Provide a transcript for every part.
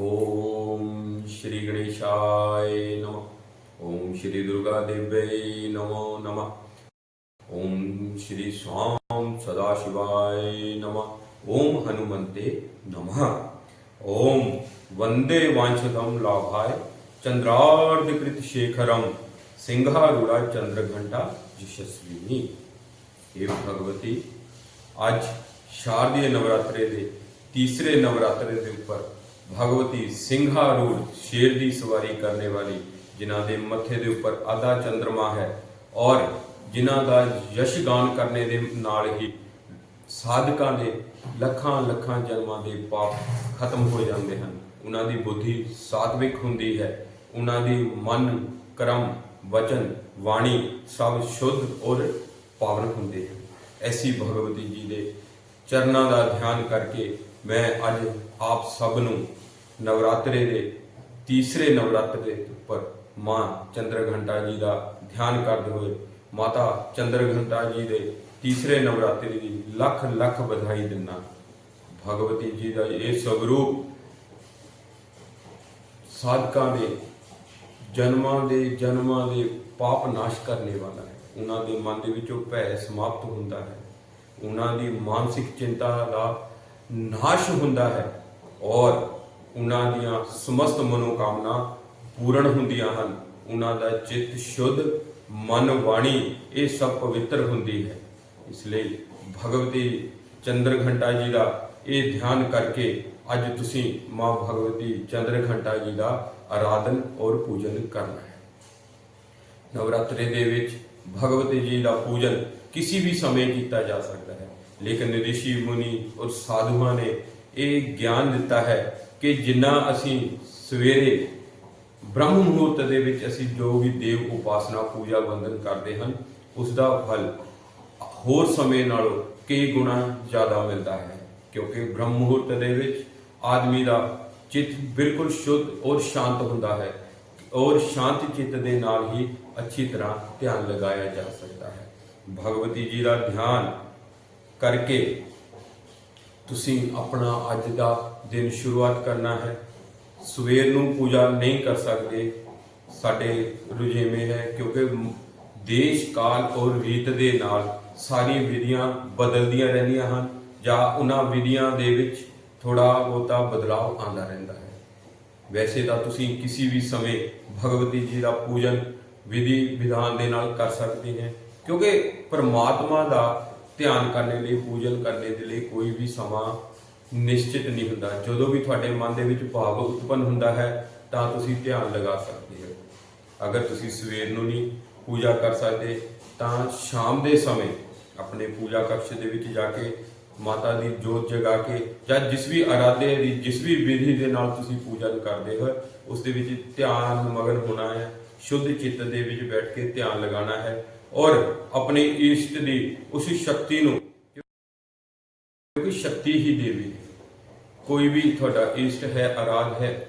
ॐ श्रीगणेशाय नमः ॐ श्री दुर्गादेव्यै नमो नमः ॐ श्री स्वां सदाशिवाय नमः ॐ हनुमन्ते नमः ॐ वन्दे वाञ्छतं लाभाय चन्द्रार्धकृतशेखरं सिंहारूढाय चन्द्रघण्टा यशस्विनी हे भगवती ਅੱਜ ਸ਼ਾਰਦੀਏ ਨਵਰਾਤਰੇ ਦੇ ਤੀਸਰੇ ਨਵਰਾਤਰੇ ਦੇ ਉੱਪਰ ਭਗਵਤੀ ਸਿੰਘਾਰੂੜ ਸ਼ੇਰ ਦੀ ਸਵਾਰੀ ਕਰਨੇ ਵਾਲੀ ਜਿਨ੍ਹਾਂ ਦੇ ਮੱਥੇ ਦੇ ਉੱਪਰ ਆਧਾ ਚੰਦਰਮਾ ਹੈ ਔਰ ਜਿਨ੍ਹਾਂ ਦਾ ਯਸ਼ ਗਾਨ ਕਰਨੇ ਦੇ ਨਾਲ ਹੀ ਸਾਧਕਾਂ ਦੇ ਲੱਖਾਂ ਲੱਖਾਂ ਜਨਮਾਂ ਦੇ ਪਾਪ ਖਤਮ ਹੋ ਜਾਂਦੇ ਹਨ। ਉਹਨਾਂ ਦੀ ਬੁੱਧੀ ਸਾਤਵਿਕ ਹੁੰਦੀ ਹੈ। ਉਹਨਾਂ ਦੀ ਮਨ, ਕਰਮ, ਵਚਨ, ਬਾਣੀ ਸਭ ਸ਼ੁੱਧ ਔਰ ਪਾਵਨ ਹੁੰਦੇ ਹਨ। ਐਸੀ ਭਗਵਤੀ ਜੀ ਦੇ ਚਰਨਾਂ ਦਾ ਧਿਆਨ ਕਰਕੇ ਮੈਂ ਅੱਜ ਆਪ ਸਭ ਨੂੰ ਨਵਰਾਤਰੇ ਦੇ ਤੀਸਰੇ ਨਵਰਾਤਰੇ ਦੇ ਉੱਪਰ ਮਾਂ ਚੰਦਰਘੰਟਾ ਜੀ ਦਾ ਧਿਆਨ ਕਰਦੇ ਹੋਏ ਮਾਤਾ ਚੰਦਰਘੰਟਾ ਜੀ ਦੇ ਤੀਸਰੇ ਨਵਰਾਤਰੀ ਦੀ ਲੱਖ ਲੱਖ ਵਧਾਈ ਦਿੰਦਾ ਭਗਵਤੀ ਜੀ ਦਾ ਇਹ ਸਵਰੂਪ ਸਾਧਕਾਂ ਦੇ ਜਨਮਾਂ ਦੇ ਜਨਮਾਂ ਦੇ ਪਾਪ ਨਾਸ਼ ਕਰਨੇ ਵਾਲਾ ਹੈ। ਉਹਨਾਂ ਦੇ ਮਨ ਦੇ ਵਿੱਚੋਂ ਭੈ ਸਮਾਪਤ ਹੁੰਦਾ ਹੈ। ਉਹਨਾਂ ਦੀ ਮਾਨਸਿਕ ਚਿੰਤਾ ਦਾ ਨਾਸ਼ ਹੁੰਦਾ ਹੈ ਔਰ ਉਹਨਾਂ ਦੀਆਂ ਸਮਸਤ ਮਨੋਕਾਮਨਾ ਪੂਰਨ ਹੁੰਦੀਆਂ ਹਨ। ਉਹਨਾਂ ਦਾ ਚਿੱਤ ਸ਼ੁੱਧ, ਮਨ ਵਾਣੀ ਇਹ ਸਭ ਪਵਿੱਤਰ ਹੁੰਦੀ ਹੈ। ਇਸ ਲਈ ਭਗਵਤੀ ਚੰਦਰ ਘੰਟਾ ਜੀ ਦਾ ਇਹ ਧਿਆਨ ਕਰਕੇ ਅੱਜ ਤੁਸੀਂ ਮਾਂ ਭਗਵਤੀ ਚੰਦਰ ਘੰਟਾ ਜੀ ਦਾ ਆਰਾਧਨ ਔਰ ਪੂਜਨ ਕਰਨਾ ਹੈ। ਨਵਰਾਤਰੇ ਦੇ ਵਿੱਚ ਭਗਵਤੀ ਜੀ ਦਾ ਪੂਜਨ ਕਿਸੇ ਵੀ ਸਮੇਂ ਕੀਤਾ ਜਾ ਸਕਦਾ ਹੈ। ਲੇਕਿਨ ਰਿਸ਼ੀ ਮੁਨੀ ਔਰ ਸਾਧੂਆਂ ਨੇ ਇਹ ਗਿਆਨ ਦਿੱਤਾ ਹੈ ਕਿ ਜਿੰਨਾ ਅਸੀਂ ਸਵੇਰੇ ਬ੍ਰਹਮ ਮੁਹੂਰਤ ਦੇ ਵਿੱਚ ਅਸੀਂ ਜੋ ਵੀ ਦੇਵ ਉਪਾਸਨਾ, ਪੂਜਾ, ਵੰਦਨ ਕਰਦੇ ਹਨ ਉਸ ਦਾ ਫਲ ਹੋਰ ਸਮੇਂ ਨਾਲੋਂ ਕਈ ਗੁਣਾ ਜ਼ਿਆਦਾ ਮਿਲਦਾ ਹੈ। ਕਿਉਂਕਿ ਬ੍ਰਹਮ ਮੁਹੂਰਤ ਦੇ ਵਿੱਚ ਆਦਮੀ ਦਾ ਚਿੱਤ ਬਿਲਕੁਲ ਸ਼ੁੱਧ ਔਰ ਸ਼ਾਂਤ ਹੁੰਦਾ ਹੈ ਔਰ ਸ਼ਾਂਤ ਚਿੱਤ ਦੇ ਨਾਲ ਹੀ ਅੱਛੀ ਤਰ੍ਹਾਂ ਧਿਆਨ ਲਗਾਇਆ ਜਾ ਸਕਦਾ ਹੈ। ਭਗਵਤੀ ਜੀ ਦਾ ਧਿਆਨ ਕਰਕੇ ਤੁਸੀਂ ਆਪਣਾ ਅੱਜ ਦਾ ਦਿਨ ਸ਼ੁਰੂਆਤ ਕਰਨਾ ਹੈ। ਸਵੇਰ ਨੂੰ ਪੂਜਾ ਨਹੀਂ ਕਰ ਸਕਦੇ। ਸਾਡੇ ਰੁਝੇਵੇਂ ਹੈ ਕਿਉਂਕਿ ਦੇਸ਼, ਕਾਲ ਔਰ ਰੀਤ ਦੇ ਨਾਲ ਸਾਰੀਆਂ ਵਿਧੀਆਂ ਬਦਲਦੀਆਂ ਰਹਿੰਦੀਆਂ ਹਨ। ਜਾਂ ਉਹਨਾਂ ਵਿਧੀਆਂ ਦੇ ਵਿੱਚ ਥੋੜਾ ਬਹੁਤਾ ਬਦਲਾਅ ਆਉਂਦਾ ਰਹਿੰਦਾ ਹੈ। ਵੈਸੇ ਤਾਂ ਤੁਸੀਂ ਕਿਸੇ ਵੀ ਸਮੇਂ ਭਗਵਤੀ ਜੀ ਦਾ ਪੂਜਨ ਵਿਧੀ ਵਿਧਾਨ ਦੇ ਨਾਲ ਕਰ ਸਕਦੇ ਹੈ। ਕਿਉਂਕਿ ਪਰਮਾਤਮਾ ਦਾ ਧਿਆਨ ਕਰਨ ਲਈ, ਪੂਜਨ ਕਰਨ ਦੇ ਲਈ ਕੋਈ ਵੀ ਸਮਾਂ ਨਿਸ਼ਚਿਤ ਨਹੀਂ ਹੁੰਦਾ। ਜਦੋਂ ਵੀ ਤੁਹਾਡੇ ਮਨ ਦੇ ਵਿੱਚ ਭਾਵ ਉਤਪੰਨ ਹੁੰਦਾ ਹੈ, ਤਾਂ ਤੁਸੀਂ ਧਿਆਨ ਲਗਾ ਸਕਦੇ ਹੋ। ਅਗਰ ਤੁਸੀਂ ਸਵੇਰ ਨੂੰ ਨਹੀਂ ਪੂਜਾ ਕਰ ਸਕਦੇ, ਤਾਂ ਸ਼ਾਮ ਦੇ ਸਮੇਂ ਆਪਣੇ ਪੂਜਾ ਕਕਸ਼ ਦੇ ਵਿੱਚ ਜਾ ਕੇ ਮਾਤਾ ਦੀ ਜੋਤ ਜਗਾ ਕੇ ਜਾਂ ਜਿਸ ਵੀ ਅਰਾਧੇ ਦੀ, ਜਿਸ ਵੀ ਵਿਧੀ ਦੇ ਨਾਲ ਤੁਸੀਂ ਪੂਜਾ ਕਰਦੇ ਹੋ, ਉਸ ਦੇ ਵਿੱਚ ਧਿਆਨ ਮਗਨ ਹੋਣਾ ਹੈ, ਸ਼ੁੱਧ ਚਿੱਤ ਦੇ ਵਿੱਚ ਬੈਠ ਕੇ ਧਿਆਨ ਲਗਾਉਣਾ ਹੈ। ਔਰ ਆਪਣੇ ਇਸ਼ਟ ਦੀ ਉਸ ਸ਼ਕਤੀ ਨੂੰ ਕਿਉਂਕਿ ਸ਼ਕਤੀ ਹੀ ਦੇਵੀ ਹੈ। ਕੋਈ ਵੀ ਤੁਹਾਡਾ ਇਸ਼ਟ ਹੈ ਆਰਾਧ ਹੈ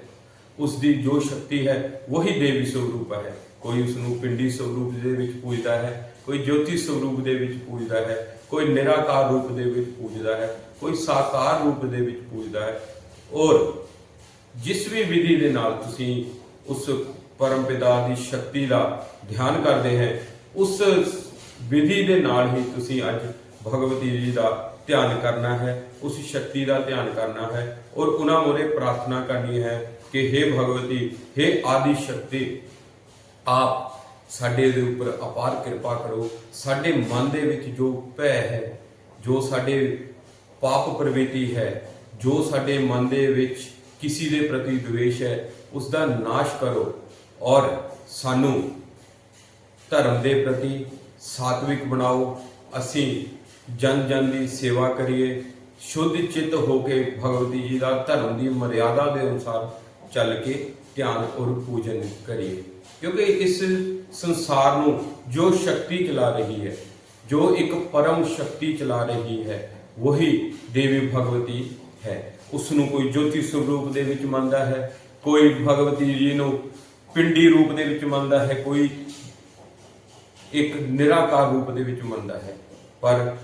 ਉਸ ਦੀ ਜੋ ਸ਼ਕਤੀ ਹੈ ਵਹੀ ਦੇਵੀ ਸਰੂਪ ਹੈ। ਕੋਈ ਉਸ ਨੂੰ ਪਿੰਡੀ ਸਰੂਪ ਦੇ ਵਿੱਚ ਪੂਜਦਾ ਹੈ, ਕੋਈ ਜੋਤੀ ਸਰੂਪ ਦੇ ਵਿੱਚ ਪੂਜਦਾ ਹੈ, ਕੋਈ ਨਿਰਾਕਾਰ ਰੂਪ ਦੇ ਵਿੱਚ ਪੂਜਦਾ ਹੈ, ਕੋਈ ਸਾਕਾਰ ਰੂਪ ਦੇ ਵਿੱਚ ਪੂਜਦਾ ਹੈ। ਔਰ ਜਿਸ ਵੀ ਵਿਧੀ ਦੇ ਨਾਲ ਤੁਸੀਂ ਉਸ ਪਰਮ ਪਿਤਾ ਦੀ ਸ਼ਕਤੀ ਦਾ ਧਿਆਨ ਕਰਦੇ ਹੈ ਉਸ ਵਿਧੀ ਦੇ ਨਾਲ ਹੀ ਤੁਸੀਂ ਅੱਜ ਭਗਵਤੀ ਜੀ ਦਾ ਧਿਆਨ ਕਰਨਾ ਹੈ, ਉਸ ਸ਼ਕਤੀ ਦਾ ਧਿਆਨ ਕਰਨਾ ਹੈ ਔਰ ਉਹਨਾਂ ਮੋਰੇ ਪ੍ਰਾਰਥਨਾ ਕਰਨੀ ਹੈ ਕਿ हे ਭਗਵਤੀ हे ਆਦਿ ਸ਼ਕਤੀ, ਆਪ ਸਾਡੇ ਦੇ ਉੱਪਰ ਅਪਾਰ ਕਿਰਪਾ ਕਰੋ। ਸਾਡੇ ਮਨ ਦੇ ਵਿੱਚ ਜੋ ਭੈ ਹੈ, ਜੋ ਸਾਡੇ ਪਾਪ ਪ੍ਰਵਿਰਤੀ ਹੈ, ਜੋ ਸਾਡੇ ਮਨ ਦੇ ਵਿੱਚ ਕਿਸੇ ਦੇ ਪ੍ਰਤੀ ਦਵੇਸ਼ ਹੈ ਉਸ ਦਾ ਨਾਸ਼ ਕਰੋ ਔਰ ਸਾਨੂੰ ਧਰਮ ਦੇ ਪ੍ਰਤੀ ਸਾਤਵਿਕ ਬਣਾਓ। ਅਸੀਂ ਜਨ ਜਨ ਦੀ ਸੇਵਾ ਕਰੀਏ। ਸ਼ੁੱਧ ਚਿੱਤ ਹੋ ਕੇ ਭਗਵਤੀ ਜੀ ਦਾ ਧਰਮ ਦੀ ਮਰਿਆਦਾ ਦੇ ਅਨੁਸਾਰ ਚੱਲ ਕੇ ਧਿਆਨ ਔਰ ਪੂਜਨ ਕਰੀਏ। ਕਿਉਂਕਿ ਇਸ ਸੰਸਾਰ ਨੂੰ ਜੋ ਸ਼ਕਤੀ ਚਲਾ ਰਹੀ ਹੈ, ਜੋ ਇੱਕ ਪਰਮ ਸ਼ਕਤੀ ਚਲਾ ਰਹੀ ਹੈ, ਉਹੀ ਦੇਵੀ ਭਗਵਤੀ ਹੈ। ਉਸ ਨੂੰ ਕੋਈ ਜੋਤੀ ਸਰੂਪ ਦੇ ਵਿੱਚ ਮੰਨਦਾ ਹੈ, ਕੋਈ ਭਗਵਤੀ ਜੀ ਨੂੰ ਪਿੰਡੀ ਰੂਪ ਦੇ ਵਿੱਚ ਮੰਨਦਾ ਹੈ, ਕੋਈ ਇੱਕ ਨਿਰਾਕਾਰ ਰੂਪ ਦੇ ਵਿੱਚ ਮੰਨਦਾ ਹੈ, ਪਰ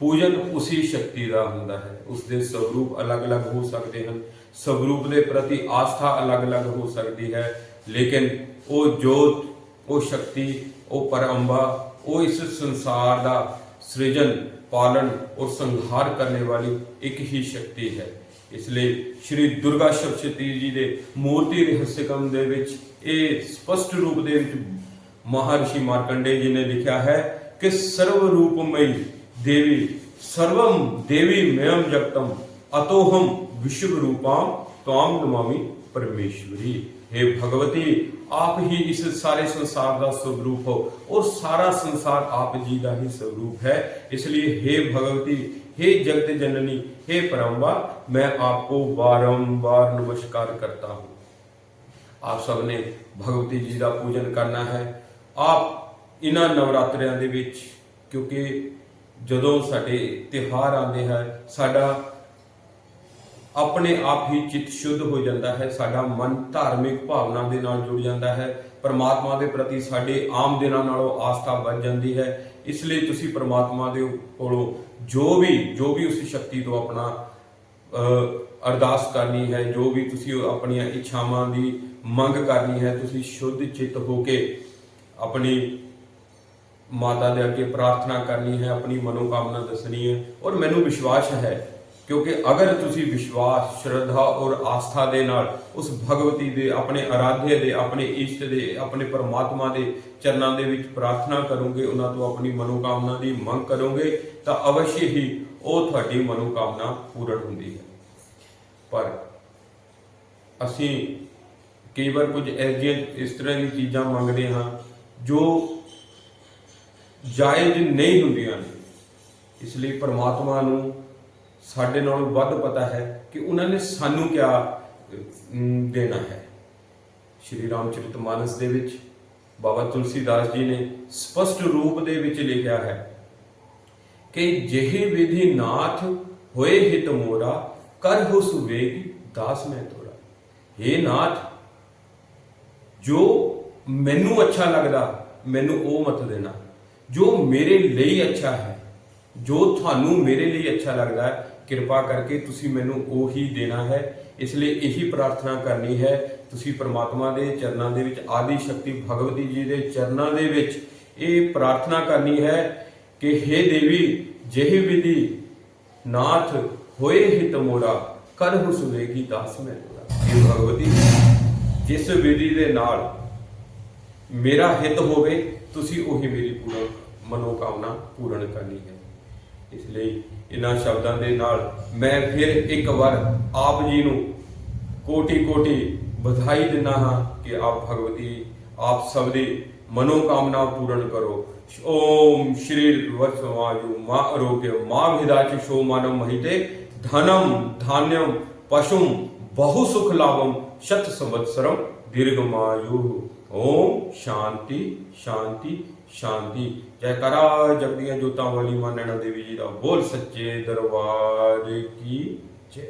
ਪੂਜਨ ਉਸੇ ਸ਼ਕਤੀ ਦਾ ਹੁੰਦਾ ਹੈ। ਉਸ ਦੇ ਸਰੂਪ ਅਲੱਗ-ਅਲੱਗ ਹੋ ਸਕਦੇ ਹਨ ਸਰੂਪ ਦੇ ਪ੍ਰਤੀ ਆਸਥਾ ਅਲੱਗ-ਅਲੱਗ ਹੋ ਸਕਦੀ ਹੈ, ਲੇਕਿਨ ਉਹ ਜੋਤ, ਉਹ ਸ਼ਕਤੀ, ਉਹ ਪਰੰਬਾ ਉਹ ਇਸ ਸੰਸਾਰ ਦਾ ਸ੍ਰਿਜਨ ਪਾਲਣ ਔਰ ਸੰਹਾਰ ਕਰਨੇ ਵਾਲੀ ਇੱਕ ਹੀ ਸ਼ਕਤੀ ਹੈ। ਇਸ ਲਈ ਸ਼੍ਰੀ ਦੁਰਗਾ ਸਪਤਸ਼ਤੀ ਜੀ ਦੇ ਮੂਰਤੀ ਰਹੱਸਕਮ ਦੇ ਵਿੱਚ ਇਹ ਸਪਸ਼ਟ ਰੂਪ ਦੇ ਵਿੱਚ ਮਹਾਰਿਸ਼ੀ ਮਾਰਕੰਡੇ ਜੀ ਨੇ ਲਿਖਿਆ ਹੈ ਕਿ ਸਰਵ ਰੂਪਮਈ ਦੇਵੀ ਸਰਵਮ ਦੇਵੀ ਮਯਮ ਜਗਤਮ ਅਤੋਹਮ ਵਿਸ਼ਵ ਰੂਪਾਮ ਤਵਾਮ ਨਮਾਮि ਪਰਮੇਸ਼ਵਰੀ हे ਭਗਵਤੀ ਆਪ ਹੀ ਇਸ ਸਾਰੇ ਸੰਸਾਰ ਦਾ ਸਰੂਪ ਹੋ ਔਰ ਸਾਰਾ ਸੰਸਾਰ ਆਪ ਜੀ ਦਾ ਹੀ ਸਰੂਪ ਹੈ ਇਸ ਲਈ हे ਭਗਵਤੀ हे जगत जननी हे परम्बा मैं आपको बारंबार नमस्कार करता हूँ ਆਪ ਸਭ ਨੇ ਭਗਵਤੀ ਜੀ ਦਾ ਪੂਜਨ ਕਰਨਾ ਹੈ ਆਪ ਇਹਨਾਂ ਨਵਰਾਤਰਿਆਂ ਦੇ ਵਿੱਚ, ਕਿਉਂਕਿ ਜਦੋਂ ਸਾਡੇ ਤਿਉਹਾਰ ਆਉਂਦੇ ਹੈ ਸਾਡਾ ਆਪਣੇ ਆਪ ਹੀ ਚਿੱਤ ਸ਼ੁੱਧ ਹੋ ਜਾਂਦਾ ਹੈ, ਸਾਡਾ ਮਨ ਧਾਰਮਿਕ ਭਾਵਨਾ ਦੇ ਨਾਲ ਜੁੜ ਜਾਂਦਾ ਹੈ, ਪਰਮਾਤਮਾ ਦੇ ਪ੍ਰਤੀ ਸਾਡੇ ਆਮ ਦਿਨਾਂ ਨਾਲੋਂ ਆਸਥਾ ਵੱਧ ਜਾਂਦੀ ਹੈ। ਇਸ ਲਈ ਤੁਸੀਂ ਪਰਮਾਤਮਾ ਦੇ ਕੋਲੋਂ ਜੋ ਵੀ ਜੋ ਵੀ ਉਸ ਸ਼ਕਤੀ ਤੋਂ ਆਪਣਾ ਅਰਦਾਸ ਕਰਨੀ ਹੈ, ਜੋ ਵੀ ਤੁਸੀਂ ਆਪਣੀਆਂ ਇੱਛਾਵਾਂ ਦੀ ਮੰਗ ਕਰਨੀ ਹੈ, ਤੁਸੀਂ ਸ਼ੁੱਧ ਚਿੱਤ ਹੋ ਕੇ ਆਪਣੀ ਮਾਤਾ ਦੇ ਅੱਗੇ ਪ੍ਰਾਰਥਨਾ ਕਰਨੀ ਹੈ, ਆਪਣੀ ਮਨੋਕਾਮਨਾ ਦੱਸਣੀ ਹੈ ਔਰ ਮੈਨੂੰ ਵਿਸ਼ਵਾਸ ਹੈ ਕਿਉਂਕਿ ਅਗਰ ਤੁਸੀਂ ਵਿਸ਼ਵਾਸ, ਸ਼ਰਧਾ ਔਰ ਆਸਥਾ ਦੇ ਨਾਲ ਉਸ ਭਗਵਤੀ ਦੇ, ਆਪਣੇ ਆਰਾਧਿਆ ਦੇ, ਆਪਣੇ ਇਸ਼ਟ ਦੇ, ਆਪਣੇ ਪਰਮਾਤਮਾ ਦੇ ਚਰਨਾਂ ਦੇ ਵਿੱਚ ਪ੍ਰਾਰਥਨਾ ਕਰੋਗੇ, ਉਹਨਾਂ ਤੋਂ ਆਪਣੀ ਮਨੋਕਾਮਨਾ ਦੀ ਮੰਗ ਕਰੋਗੇ, ਤਾਂ ਅਵශ්‍ය ਹੀ ਉਹ ਤੁਹਾਡੀ ਮਨੋਕਾਮਨਾ ਪੂਰਨ ਹੁੰਦੀ ਹੈ। ਪਰ ਅਸੀਂ ਕਈ ਵਾਰ ਕੁਝ ਐਸੀਆਂ ਇਸ ਤਰ੍ਹਾਂ ਦੀ ਚੀਜ਼ਾਂ ਮੰਗਦੇ ਹਾਂ ਜੋ ਜਾਇਜ਼ ਨਹੀਂ ਹੁੰਦੀਆਂ ਨੇ। ਇਸ ਲਈ ਪਰਮਾਤਮਾ ਨੂੰ ਸਾਡੇ ਨਾਲੋਂ ਵੱਧ ਪਤਾ ਹੈ ਕਿ ਉਹਨਾਂ ਨੇ ਸਾਨੂੰ ਕਿਆ ਦੇਣਾ ਹੈ। ਸ਼੍ਰੀ ਰਾਮਚਰਿਤ ਮਾਨਸ ਦੇ ਵਿੱਚ ਬਾਬਾ ਤੁਲਸੀਦਾਸ ਜੀ ਨੇ ਸਪਸ਼ਟ ਰੂਪ ਦੇ ਵਿੱਚ ਲਿਖਿਆ ਹੈ ਕਿ ਜਿਹੇ ਵਿਧੀ ਨਾਥ ਹੋਏ ਹਿਤ ਮੋਰਾ ਕਰ ਹੋ ਸੁਵੇਗ ਦਾਸ ਮੈਂ ਤੋੜਾ। हे ਨਾਥ, ਜੋ ਮੈਨੂੰ ਅੱਛਾ ਲੱਗਦਾ, ਮੈਨੂੰ ਉਹ ਮਤ ਦੇਣਾ। ਜੋ ਮੇਰੇ ਲਈ ਅੱਛਾ ਹੈ, ਜੋ ਤੁਹਾਨੂੰ ਮੇਰੇ ਲਈ ਅੱਛਾ ਲੱਗਦਾ ਹੈ, ਕਿਰਪਾ ਕਰਕੇ ਤੁਸੀਂ ਮੈਨੂੰ ਉਹੀ ਦੇਣਾ ਹੈ। ਇਸ ਲਈ ਇਹੀ ਪ੍ਰਾਰਥਨਾ ਕਰਨੀ ਹੈ, ਤੁਸੀਂ ਪ੍ਰਮਾਤਮਾ ਦੇ ਚਰਨਾਂ ਦੇ ਵਿੱਚ, ਆਦਿ ਸ਼ਕਤੀ ਭਗਵਤੀ ਜੀ ਦੇ ਚਰਨਾਂ ਦੇ ਵਿੱਚ ਇਹ ਪ੍ਰਾਰਥਨਾ ਕਰਨੀ ਹੈ ਕਿ हे ਦੇਵੀ, ਜਿਹੇ ਵਿਧੀ ਨਾਥ ਹੋਏ ਹਿਤ ਮੋਰਾ ਕਰ ਹੋ ਸੁਵੇਗੀ ਦਾਸ ਮੈਂ ਤੋਰਾ। ਇਹ ਭਗਵਤੀ ਜਿਸ ਵਿਧੀ ਦੇ ਨਾਲ ਮੇਰਾ ਹਿੱਤ ਹੋਵੇ, ਤੁਸੀਂ ਉਹੀ ਮੇਰੀ ਪੂਰਨ ਮਨੋਕਾਮਨਾ ਪੂਰਨ ਕਰਨੀ ਹੈ। ਇਸ ਲਈ ਇਹਨਾਂ ਸ਼ਬਦਾਂ ਦੇ ਨਾਲ ਮੈਂ ਫਿਰ ਇੱਕ ਵਾਰ ਆਪ ਜੀ ਨੂੰ ਕੋਟੀ ਕੋਟੀ ਵਧਾਈ ਦਿੰਦਾ ਹਾਂ ਕਿ ਆਪ ਭਗਵਤੀ, ਆਪ ਸਭ ਦੀ ਮਨੋਕਾਮਨਾ ਪੂਰਨ ਕਰੋ। ਓਮ ਸ਼੍ਰੀ ਵਸਵਾਜੂ ਮਾ ਅਰੋਗਿ ਮਾ ਵਿਦਾਚि ਸ਼ੋ ਮਾਨਮ ਮਹਿਤੇ ਧਨਮ ਧਾਨਯਮ ਪਸ਼ੁਮ ਬਹੁ ਸੁਖ ਲਾਭਮ ਸ਼ਤ ਸੰਵਤਸਰਮ ਦੀਰਘਮਾਯੂ ਓਮ ਸ਼ਾਂਤੀ ਸ਼ਾਂਤੀ ਸ਼ਾਂਤੀ। ਜੈਕਾਰਾ ਜਗਦੀਆਂ ਜੋਤਾਂ ਵਾਲੀ ਮਾਂ ਦੇਵੀ ਜੀ ਦਾ ਬੋਲ ਸੱਚੇ ਦਰਬਾਰ ਕੀ ਜੈ।